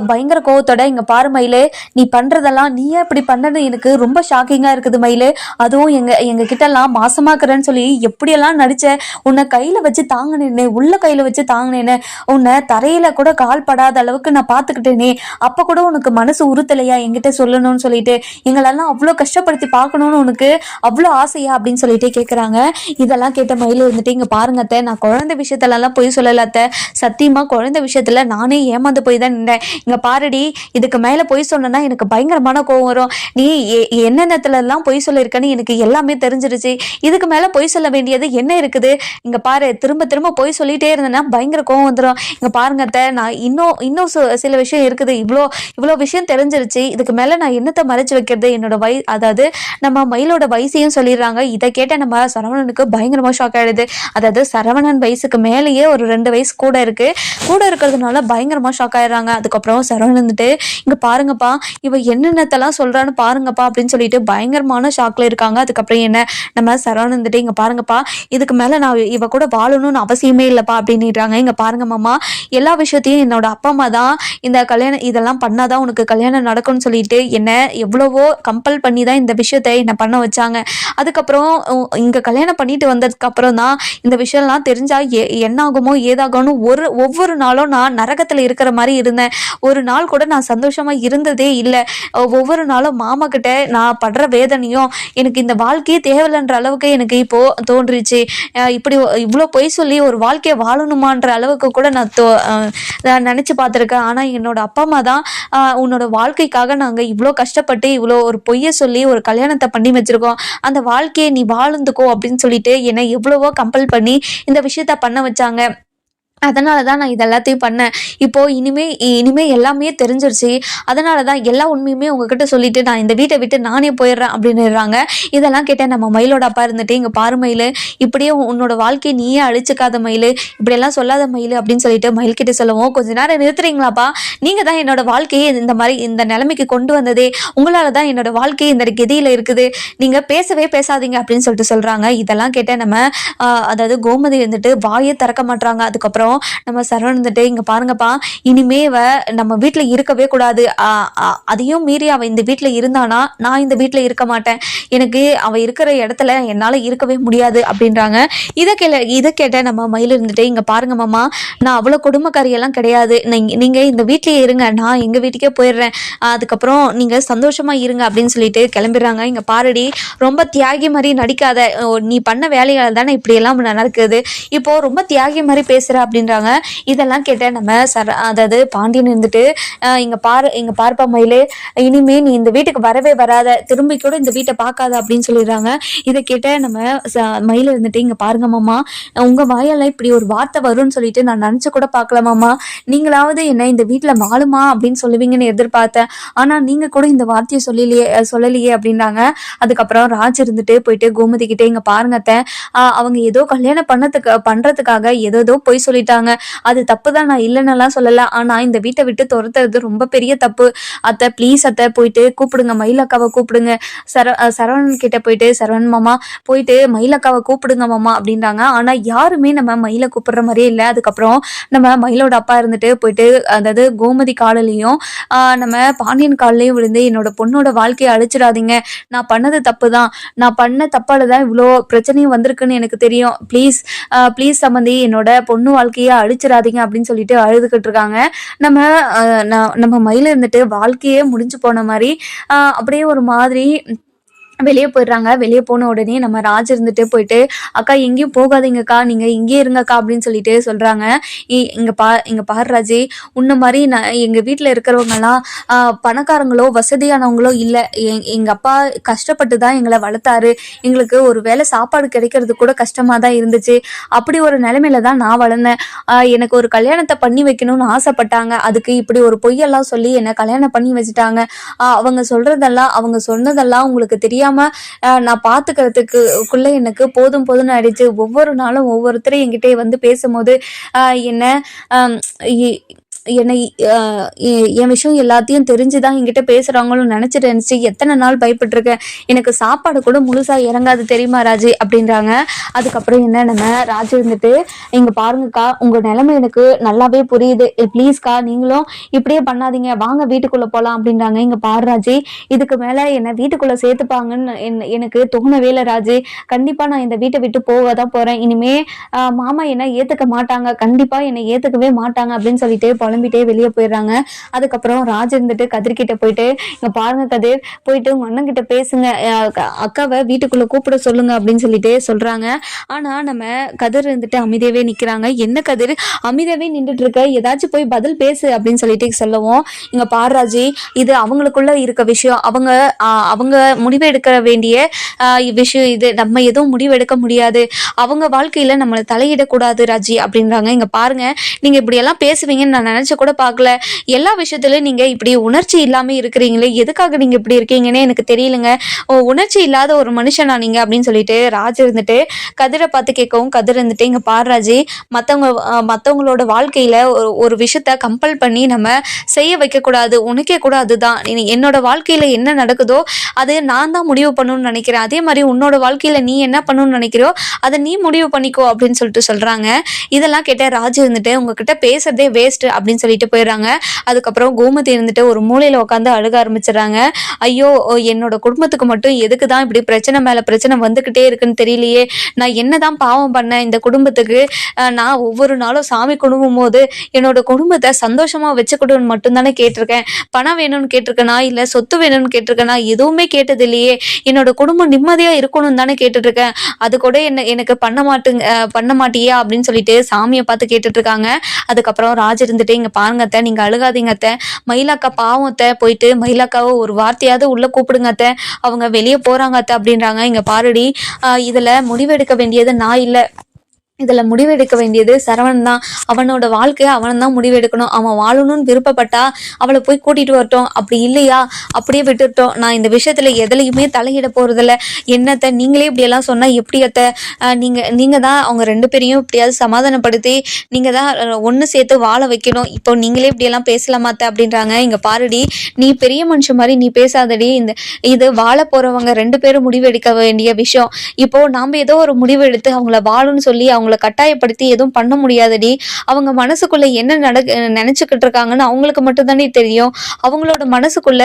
பயங்கர கோவத்தோட இங்க பாரு மயிலு நீ பண்றதெல்லாம் நீயே இப்படி பண்ணது எனக்கு ரொம்ப ஷாக்கிங்கா இருக்குது மயிலு. அதுவும் எங்க எங்க கிட்ட எல்லாம் மாசமாக்குறேன்னு சொல்லி எப்படியெல்லாம் நடிச்ச உன்னை கையில வச்சு தாங்கினேனே உள்ள கையில வச்சு தாங்கினேனே உன்னை தரையில கூட கால் படாத அளவுக்கு நான் பாத்துக்கிட்டேனே. அப்ப கூட உனக்கு மனசு உறுத்தலையா? என்கிட்ட சொல்லணும்னு சொல்லிட்டு எங்களெல்லாம் அவ்வளோ கஷ்டப்படுத்தி பார்க்கணும்னு உனக்கு அவ்வளோ ஆசையா? அப்படின்னு சொல்லிட்டு கேட்குறாங்க இதெல்லாம் கேட்ட மயில இருந்துட்டு இங்க பாருங்க அத்தை நான் குழந்தை விஷயத்துலலாம் பொய் சொல்லல அத்தை. சத்தியமா குழந்தை விஷயத்துல நானே ஏமாந்து போய் தான் நின்றேன். இங்க பாருடி இதுக்கு மேல பொய் சொன்னேன்னா எனக்கு பயங்கரமான கோவம் வரும். நீ எ- என்னென்னத்துல எல்லாம் பொய் சொல்லிருக்கன்னு எனக்கு எல்லாமே தெரிஞ்சிருச்சு. இதுக்கு மேல பொய் சொல்ல வேண்டியது என்ன இருக்குது? இங்க பாரு திரும்ப திரும்ப பொய் சொல்லிட்டே இருந்தேன்னா பயங்கர கோவம் வந்துடும் இங்க பாருங்க அத்தை நான் இன்னும் இன்னும் சு- சில விஷயம் இருக்குது. இவ்வளோ இவ்வளோ விஷயம் தெரிஞ்சிருச்சு. இதுக்கு மேல நான் என்னத்தை மறைச்சு வைக்கிறது? என்னோட வய அதாவது நம்ம மயிலோட வயசையும் சொல்லிடுறாங்க. இதை கேட்ட நம்ம சரவணனுக்கு பயங்கரமா ஷாக் ஆயிடுது. அதாவது சரவணன் வயசுக்கு மேலேயே ஒரு ரெண்டு வயசு கூட இருக்கு. கூட இருக்கிறதுனால பயங்கரமா ஷாக் ஆயிடுறாங்க. அதுக்கப்புறம் சரவணன் வந்துட்டு இங்க பாருங்கப்பா இவ என்னென்னத்தெல்லாம் சொல்றான்னு பாருங்கப்பா அப்படின்னு சொல்லிட்டு பயங்கரமான ஷாக்ல இருக்காங்க. அதுக்கப்புறம் என்ன நம்ம சரவணன் வந்துட்டு இங்க பாருங்கப்பா இதுக்கு மேல நான் இவ கூட வாழணும்னு அவசியமே இல்லப்பா அப்படின்னுறாங்க. இங்க பாருங்க மாமா எல்லா விஷயத்தையும் என்னோட அப்பா அம்மா தான் இந்த கல்யாணம் இதெல்லாம் பண்ணாதான் உனக்கு கல்யாணம் நடக்கும்னு சொல்லிட்டு என்ன எவ்வளவோ கம்பல் பண்ணி தான் இந்த விஷயத்தை என்ன பண்ண வச்சாங்க. அதுக்கப்புறம் இங்கே இங்க கல்யாணம் பண்ணிட்டு வந்ததுக்கு அப்புறம் தான் இந்த விஷயம்லாம் தெரிஞ்சா எ- என்ன ஆகுமோ ஏதாகும்னு ஒரு ஒவ்வொரு நாளும் நான் நரகத்துல இருக்கிற மாதிரி இருந்தேன். ஒரு நாள் கூட நான் சந்தோஷமா இருந்ததே இல்லை. ஒவ்வொரு நாளும் மாமா கிட்ட நான் படுற வேதனையும் எனக்கு இந்த வாழ்க்கையே தேவையில்லைன்ற அளவுக்கு எனக்கு இப்போ தோன்றுச்சு. இப்படி இவ்வளோ பொய் சொல்லி ஒரு வாழ்க்கையை வாழணுமான்ற அளவுக்கு கூட நான் தோ நான் நினச்சி பார்த்துருக்கேன். ஆனால் என்னோட அப்பா அம்மா தான் உன்னோட வாழ்க்கைக்காக நாங்கள் இவ்வளோ கஷ்டப்பட்டு இவ்வளோ ஒரு பொய்யை சொல்லி ஒரு கல்யாணத்தை பண்ணி வச்சிருக்கோம். அந்த வாழ்க்கையை நீ வாழ்ந்துக்கோ அப்படின்னு சொல்லிட்டு என்னை எவ்வளவோ கம்பல் பண்ணி இந்த விஷயத்த பண்ண வச்சாங்க. அதனால தான் நான் இது எல்லாத்தையும் பண்ணேன். இப்போ இனிமே இனிமே எல்லாமே தெரிஞ்சிருச்சு. அதனால தான் எல்லா உண்மையுமே உங்ககிட்ட சொல்லிட்டு நான் இந்த வீட்டை விட்டு நானே போயிடுறேன் அப்படின்னுறாங்க. இதெல்லாம் கேட்டேன் நம்ம மயிலோட அப்பா இருந்துட்டு இங்கே பாரு மயில். இப்படியே உன்னோட வாழ்க்கையை நீயே அழிச்சுக்காத மயில். இப்படியெல்லாம் சொல்லாத மயில் அப்படின்னு சொல்லிட்டு மயில் கிட்ட கொஞ்ச நேரம் நிறுத்துறீங்களாப்பா. நீங்கள் தான் என்னோட வாழ்க்கையை இந்த மாதிரி இந்த நிலைமைக்கு கொண்டு வந்ததே. உங்களால தான் என்னோட வாழ்க்கை இந்த கெதியில் இருக்குது. நீங்கள் பேசவே பேசாதீங்க அப்படின்னு சொல்லிட்டு சொல்கிறாங்க இதெல்லாம் கேட்டேன் நம்ம அதாவது கோமதி இருந்துட்டு வாயை திறக்க மாட்டுறாங்க அதுக்கப்புறம் நம்ம சரவணந்துட்டு இங்கே பாருங்கப்பா இனிமே இவ நம்ம வீட்டில் இருக்கவே கூடாது. அதையும் மீறி அவள் இந்த வீட்டில் இருந்தானா நான் இந்த வீட்டில் இருக்க மாட்டேன். எனக்கு அவள் இருக்கிற இடத்துல என்னால் இருக்கவே முடியாது அப்படின்றாங்க. இதை கேள இதை கேட்ட நம்ம மயில் இருந்துட்டு இங்கே பாருங்க மாமா நான் அவ்வளோ கொடுமைக்காரியெல்லாம் கிடையாது. நீங்கள் இந்த வீட்லேயே இருங்க நான் எங்கள் வீட்டுக்கே போயிடுறேன். அதுக்கப்புறம் நீங்கள் சந்தோஷமாக இருங்க அப்படின்னு சொல்லிட்டு கிளம்பிடுறாங்க. இங்கே பாருடி ரொம்ப தியாகி மாதிரி நடிக்காத. ஓ, நீ பண்ண வேலையால் தானே இப்படியெல்லாம் நடக்குது. இப்போது ரொம்ப தியாகி மாதிரி பேசுகிற அப்படின்னு அப்படின்றாங்க. இதெல்லாம் கேட்ட நம்ம சர அதாவது பாண்டியன் இருந்துட்டு இங்க பாரு இங்க பார்ப்பா மயிலே. இனிமே நீ இந்த வீட்டுக்கு வரவே வராத. திரும்பி கூட இந்த வீட்டை பார்க்காத அப்படின்னு சொல்லிடுறாங்க. இதை கேட்ட நம்ம மயில இருந்துட்டு இங்க பாருங்க மாமா. உங்க வாயெல்லாம் இப்படி ஒரு வார்த்தை வரும்னு சொல்லிட்டு நான் நினைச்சு கூட பார்க்கல மாமா. நீங்களாவது என்ன இந்த வீட்டுல வாழுமா? அப்படின்னு சொல்லுவீங்கன்னு எதிர்பார்த்தேன். ஆனா நீங்க கூட இந்த வார்த்தையை சொல்லலையே சொல்லலையே அப்படின்றாங்க. அதுக்கப்புறம் ராஜ் இருந்துட்டு போயிட்டு கோமதி கிட்டே இங்க பாருங்கத்த ஆஹ் அவங்க ஏதோ கல்யாணம் பண்ணதுக்கு பண்றதுக்காக ஏதோ பொய் சொல்லிட்டாங்க. அது தப்பு தான் நான் இல்லைன்னெல்லாம் சொல்லல. ஆனா இந்த வீட்டை விட்டு துரத்துறது ரொம்ப பெரிய தப்பு. அத்தை ப்ளீஸ் அத்தை போயிட்டு கூப்பிடுங்க. மயிலக்காவை கூப்பிடுங்க. சர சரவணன் கிட்ட போயிட்டு சரவண் மாமா போயிட்டு மயிலக்காவை கூப்பிடுங்க மாமா அப்படின்றாங்க. ஆனா யாருமே நம்ம மயிலை கூப்பிடுற மாதிரியே இல்லை. அதுக்கப்புறம் நம்ம மயிலோட அப்பா இருந்துட்டு போயிட்டு அதாவது கோமதி காலிலையும் நம்ம பாண்டியன் காலிலையும் விழுந்து என்னோட பொண்ணோட வாழ்க்கையை அழிச்சிடாதீங்க. நான் பண்ணது தப்பு தான் நான் பண்ண தப்பால தான் இவ்வளோ பிரச்சனையும் வந்திருக்குன்னு எனக்கு தெரியும். ப்ளீஸ் ப்ளீஸ் சம்மந்தி என்னோட பொண்ணு வாழ்க்கை வாழ்க்கையை அழிச்சிடாதீங்க அப்படின்னு சொல்லிட்டு அழுதுகிட்டு இருக்காங்க. நம்ம நம்ம மயில இருந்துட்டு வாழ்க்கையே முடிஞ்சு போன மாதிரி ஆஹ் அப்படியே ஒரு மாதிரி வெளியே போயிடுறாங்க. வெளியே போன உடனே நம்ம ராஜ் இருந்துட்டு போயிட்டு அக்கா எங்கேயும் போகாதீங்கக்கா. நீங்கள் இங்கே இருங்கக்கா. அப்படின்னு சொல்லிட்டு சொல்கிறாங்க இங்கே பா இங்கே பாரு ராஜி. உன்ன மாதிரி நான் எங்கள் வீட்டில் இருக்கிறவங்கலாம் பணக்காரங்களோ வசதியானவங்களோ இல்லை. எங்கள் அப்பா கஷ்டப்பட்டு தான் எங்களை வளர்த்தாரு. எங்களுக்கு ஒரு வேளை சாப்பாடு கிடைக்கிறது கூட கஷ்டமாக தான் இருந்துச்சு. அப்படி ஒரு நிலைமையில தான் நான் வளர்ந்தேன். எனக்கு ஒரு கல்யாணத்தை பண்ணி வைக்கணும்னு ஆசைப்பட்டாங்க. அதுக்கு இப்படி ஒரு பொய்யெல்லாம் சொல்லி என்னை கல்யாணம் பண்ணி வச்சுட்டாங்க. அவங்க சொல்கிறதெல்லாம் அவங்க சொன்னதெல்லாம் உங்களுக்கு தெரியாம நான் பாத்துக்கிறதுக்குள்ள எனக்கு போதும் போதும்னு ஆயிடுச்சு. ஒவ்வொரு நாளும் ஒவ்வொருத்தரும் என்கிட்டே வந்து பேசும்போது என்ன என்னை ஆஹ், என் விஷயம் எல்லாத்தையும் தெரிஞ்சுதான் என்கிட்ட பேசுறாங்களோ நினைச்சிட்டு நினைச்சு எத்தனை நாள் பயப்பட்டிருக்கேன் எனக்கு சாப்பாடு கூட முழுசா இறங்காது தெரியுமா ராஜி? அப்படின்றாங்க. அதுக்கப்புறம் என்ன நம்ம ராஜு இருந்துட்டு இங்க பாருங்கக்கா உங்க நிலைமை எனக்கு நல்லாவே புரியுது. ப்ளீஸ்க்கா நீங்களும் இப்படியே பண்ணாதீங்க. வாங்க வீட்டுக்குள்ள போலாம் அப்படின்றாங்க. இங்க பாரு ராஜி இதுக்கு மேல என்ன வீட்டுக்குள்ள சேர்த்துப்பாங்கன்னு என்- எனக்கு தோணவே இல்லை ராஜி. கண்டிப்பா நான் இந்த வீட்டை விட்டு போக தான் போறேன். இனிமே மாமா என்ன ஏத்துக்க மாட்டாங்க. கண்டிப்பா என்னை ஏத்துக்கவே மாட்டாங்க அப்படின்னு சொல்லிட்டு புலம்பிட்டே வெளியே போயிடுறாங்க. அதுக்கப்புறம் ராஜ் இருந்துட்டு கதிர்கிட்ட போயிட்டு இங்க பாருங்க கதிர் போயிட்டு உங்க அண்ணன் கிட்ட பேசுங்க. அக்காவை வீட்டுக்குள்ள கூப்பிட சொல்லுங்க அப்படின்னு சொல்லிட்டு சொல்றாங்க. ஆனா நம்ம கதிர் இருந்துட்டு அமைதியாவே நிக்கிறாங்க. என்ன கதிர்? அமைதியாவே நின்றுட்டு இருக்க ஏதாச்சும் போய் பதில் பேசு அப்படின்னு சொல்லிட்டு சொல்லுவோம். இங்க பாரராஜி இது அவங்களுக்குள்ள இருக்க விஷயம். அவங்க அவங்க முடிவு எடுக்க வேண்டிய விஷயம் இது. நம்ம எதுவும் முடிவு எடுக்க முடியாது. அவங்க வாழ்க்கையில நம்மளை தலையிடக்கூடாது ராஜி அப்படின்றாங்க. இங்க பாருங்க நீங்க இப்படி எல்லாம் பேசுவீங்கன்னு நான் நினைச்சு கூட பார்க்கல. எல்லா விஷயத்துலையும் நீங்க இப்படி உணர்ச்சி இல்லாம இருக்கிறீங்களே எதுக்காக நீங்க இப்படி இருக்கீங்கன்னு எனக்கு தெரியலங்க. ஓ உணர்ச்சி இல்லாத ஒரு மனுஷனா நீங்க அப்படின்னு சொல்லிட்டு ராஜ் இருந்துட்டு கதிரை பார்த்து கேட்கவும் கதிர் இருந்துட்டு இங்க பாரு மற்றவங்க மத்தவங்க வாழ்க்கையில் மத்தவங்களோட வாழ்க்கையில ஒரு ஒரு விஷயத்த கம்பல் பண்ணி நம்ம செய்ய வைக்க கூடாது உனக்கே கூட அதுதான். என்னோட வாழ்க்கையில என்ன நடக்குதோ அது நான் தான் முடிவு பண்ணணும்னு நினைக்கிறேன். அதே மாதிரி உன்னோட வாழ்க்கையில நீ என்ன பண்ணணும்னு நினைக்கிறியோ அதை நீ முடிவு பண்ணிக்கோ அப்படின்னு சொல்லிட்டு சொல்றாங்க. இதெல்லாம் கேட்ட ராஜு இருந்துட்டு உங்ககிட்ட பேசுறதே வேஸ்ட் அப்படின்னு சொல்லிட்டு போயிடுறாங்க. அதுக்கப்புறம் கோமதி இருந்துட்டு ஒரு மூலையில உட்காந்து அழுக ஆரம்பிச்சிடுறாங்க. ஐயோ என்னோட குடும்பத்துக்கு மட்டும் எதுக்கு தான் இப்படி பிரச்சனை மேல பிரச்சனை வந்துகிட்டே இருக்குன்னு தெரியலையே. நான் என்னதான் பாவம் பண்ணேன் இந்த குடும்பத்துக்கு. நான் ஒவ்வொரு நாளும் சாமி குடும்பம் போது என்னோட குடும்பத்தை சந்தோஷமா வச்சுக்கணும்னு மட்டும்தானே கேட்டிருக்கேன். பணம் வேணும்னு கேட்டிருக்கேனா? இல்ல சொத்து வேணும்னு கேட்டிருக்கேனா? எதுவுமே கேட்டது இல்லையே என்னோட குடும்பம் நிம்மதியா இருக்கணும்னு தானே கேட்டுட்டு இருக்கேன் அது கூட என்ன எனக்கு பண்ண மாட்டுங்க பண்ண மாட்டியா அப்படின்னு சொல்லிட்டு சாமியை பார்த்து கேட்டுட்டு இருக்காங்க அதுக்கப்புறம் ராஜ் இருந்துட்டு இங்க பாருங்க அத்தை நீங்க அழுகாதீங்க அத்தை. மயிலாக்கா பாவம் அத்தை. போயிட்டு மயிலாக்காவை ஒரு வார்த்தையாவது உள்ள கூப்பிடுங்க அத்தை. அவங்க வெளியே போறாங்க அத்தை அப்படின்றாங்க. இங்க பாருடி ஆஹ் இதுல முடிவெடுக்க வேண்டியது நான் இல்லை. இதில் முடிவெடுக்க வேண்டியது சரவணன் தான். அவனோட வாழ்க்கையை அவன் தான் முடிவெடுக்கணும். அவன் வாழணும்னு விருப்பப்பட்டா அவளை போய் கூட்டிட்டு வரட்டும். அப்படி இல்லையா? அப்படியே விட்டுட்டோம். நான் இந்த விஷயத்துல எதுலையுமே தலையிட போறதில்ல. என்னத்த? நீங்களே இப்படியெல்லாம் சொன்னால் சொன்னா எப்படி அத்த? நீங்க நீங்க தான் அவங்க ரெண்டு பேரையும் இப்படியாவது சமாதானப்படுத்தி நீங்க தான் ஒன்று சேர்த்து வாழ வைக்கணும். இப்போ நீங்களே இப்படியெல்லாம் பேசலாமாத்த அப்படின்றாங்க. இங்க பாருடி நீ பெரிய மனுஷன் மாதிரி நீ பேசாதடி. இந்த இது வாழ போறவங்க ரெண்டு பேரும் முடிவெடுக்க வேண்டிய விஷயம். இப்போ நாம ஏதோ ஒரு முடிவு எடுத்து அவங்கள வாழும்னு சொல்லி அவங்க அவங்கள கட்டாயப்படுத்தி எதுவும் பண்ண முடியாதடி. அவங்க மனசுக்குள்ள என்ன நட நினைச்சுக்கிட்டு இருக்காங்கன்னு அவங்களுக்கு மட்டும் தானே தெரியும். அவங்களோட மனசுக்குள்ள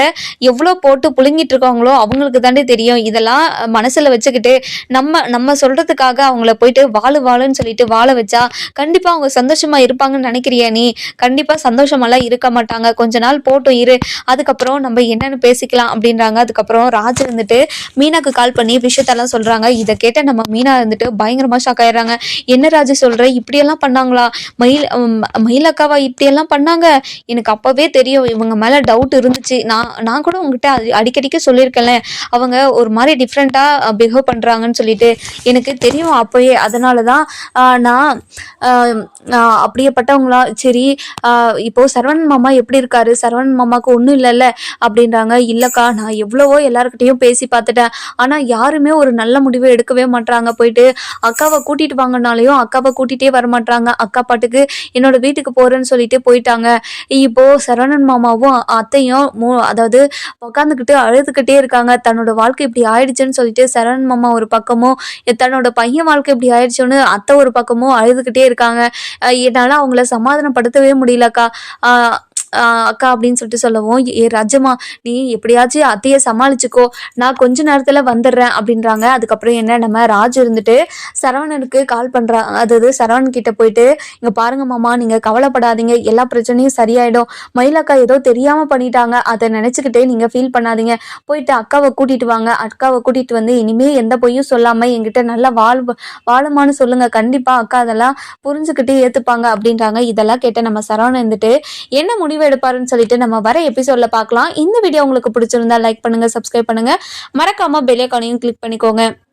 எவ்வளோ போட்டு புழுங்கிட்டு இருக்காங்களோ அவங்களுக்கு தானே தெரியும். இதெல்லாம் மனசுல வச்சுக்கிட்டு நம்ம நம்ம சொல்றதுக்காக அவங்கள போயிட்டு வாழு வாழுன்னு சொல்லிட்டு வாழ வச்சா கண்டிப்பா அவங்க சந்தோஷமா இருப்பாங்கன்னு நினைக்கிறியா நீ? கண்டிப்பா சந்தோஷமெல்லாம் இருக்க மாட்டாங்க. கொஞ்ச நாள் போட்டும் இரு. அதுக்கப்புறம் நம்ம என்னன்னு பேசிக்கலாம் அப்படின்றாங்க. அதுக்கப்புறம் ராஜ் இருந்துட்டு மீனாக்கு கால் பண்ணி விஷயத்தெல்லாம் சொல்றாங்க. இதை கேட்ட நம்ம மீனா இருந்துட்டு பயங்கரமா ஷாக் ஆயிடுறாங்க. என்ன ராஜு சொல்ற? இப்படியெல்லாம் பண்ணாங்களா? மயில் மயிலக்காவா இப்படியெல்லாம் பண்ணாங்க? எனக்கு அப்பவே தெரியும். இவங்க மேல டவுட் இருந்துச்சு. நான் நான் கூட உங்ககிட்ட அது அடிக்கடிக்கு சொல்லியிருக்கேன்ல. அவங்க ஒரு மாதிரி டிஃப்ரெண்ட்டாக பிஹேவ் பண்ணுறாங்கன்னு சொல்லிட்டு எனக்கு தெரியும் அப்போயே. அதனால தான் நான் அப்படியேப்பட்டவங்களா சரி இப்போது இப்போ சரவணன் மாமா எப்படி இருக்காரு? சரவணன் மாமாவுக்கு ஒன்றும் இல்லைல்ல அப்படின்றாங்க. இல்லைக்கா நான் எவ்வளவோ எல்லாருக்கிட்டையும் பேசி பார்த்துட்டேன். ஆனால் யாருமே ஒரு நல்ல முடிவை எடுக்கவே மாட்டாங்க போயிட்டு அக்காவை கூட்டிட்டு வாங்கினாலையும் அக்காவை கூட்டிகிட்டே வரமாட்றாங்க. அக்கா பாட்டுக்கு என்னோட வீட்டுக்கு போகிறேன்னு சொல்லிட்டு போயிட்டாங்க. இப்போ சரவணன் மாமாவும் அத்தையும் மூ அதாவது உட்காந்துக்கிட்டு அழுதுகிட்டே இருக்காங்க. தன்னோட வாழ்க்கை இப்படி ஆயிடுச்சுன்னு சொல்லிட்டு சரவணன் மாமா ஒரு பக்கமும் தன்னோட பையன் வாழ்க்கை இப்படி ஆயிடுச்சுன்னு அத்தை ஒரு பக்கமும் அழுதுகிட்டே இருக்காங்க. என்னால் அவங்கள சமாதானப்படுத்தவே முடியலக்கா. அக்கா அப்படின்னு சொல்லிட்டு சொல்லவும். ஏ ராஜம்மா நீ எப்படியாச்சும் அத்தையை சமாளிச்சுக்கோ. நான் கொஞ்ச நேரத்தில் வந்துடுறேன் அப்படின்றாங்க. அதுக்கப்புறம் என்ன நம்ம ராஜ் இருந்துட்டு சரவணனுக்கு கால் பண்ணுறாங்க அதாவது சரவணன் கிட்ட போயிட்டு இங்கே பாருங்க மாமா நீங்கள் கவலைப்படாதீங்க. எல்லா பிரச்சனையும் சரியாயிடும். மயிலக்கா ஏதோ தெரியாமல் பண்ணிட்டாங்க. அதை நினச்சிக்கிட்டே நீங்கள் ஃபீல் பண்ணாதீங்க. போயிட்டு அக்காவை கூட்டிட்டு வாங்க. அக்காவை கூட்டிட்டு வந்து இனிமே எந்த பொய்யும் சொல்லாமல் எங்கிட்ட நல்லா வாழ் வாழுமான்னு சொல்லுங்க. கண்டிப்பாக அக்கா அதெல்லாம் புரிஞ்சுக்கிட்டு ஏற்றுப்பாங்க அப்படின்றாங்க. இதெல்லாம் கேட்ட நம்ம சரவணன் இருந்துட்டு என்ன முடிவு முடிவு எடுப்பாருன்னு சொல்லிட்டு நம்ம வர எபிசோட்ல பார்க்கலாம். இந்த வீடியோ உங்களுக்கு பிடிச்சிருந்தா லைக் பண்ணுங்க சப்ஸ்கிரைப் பண்ணுங்க. மறக்காம பெல் ஐக்கானையும் கிளிக் பண்ணிக்கோங்க.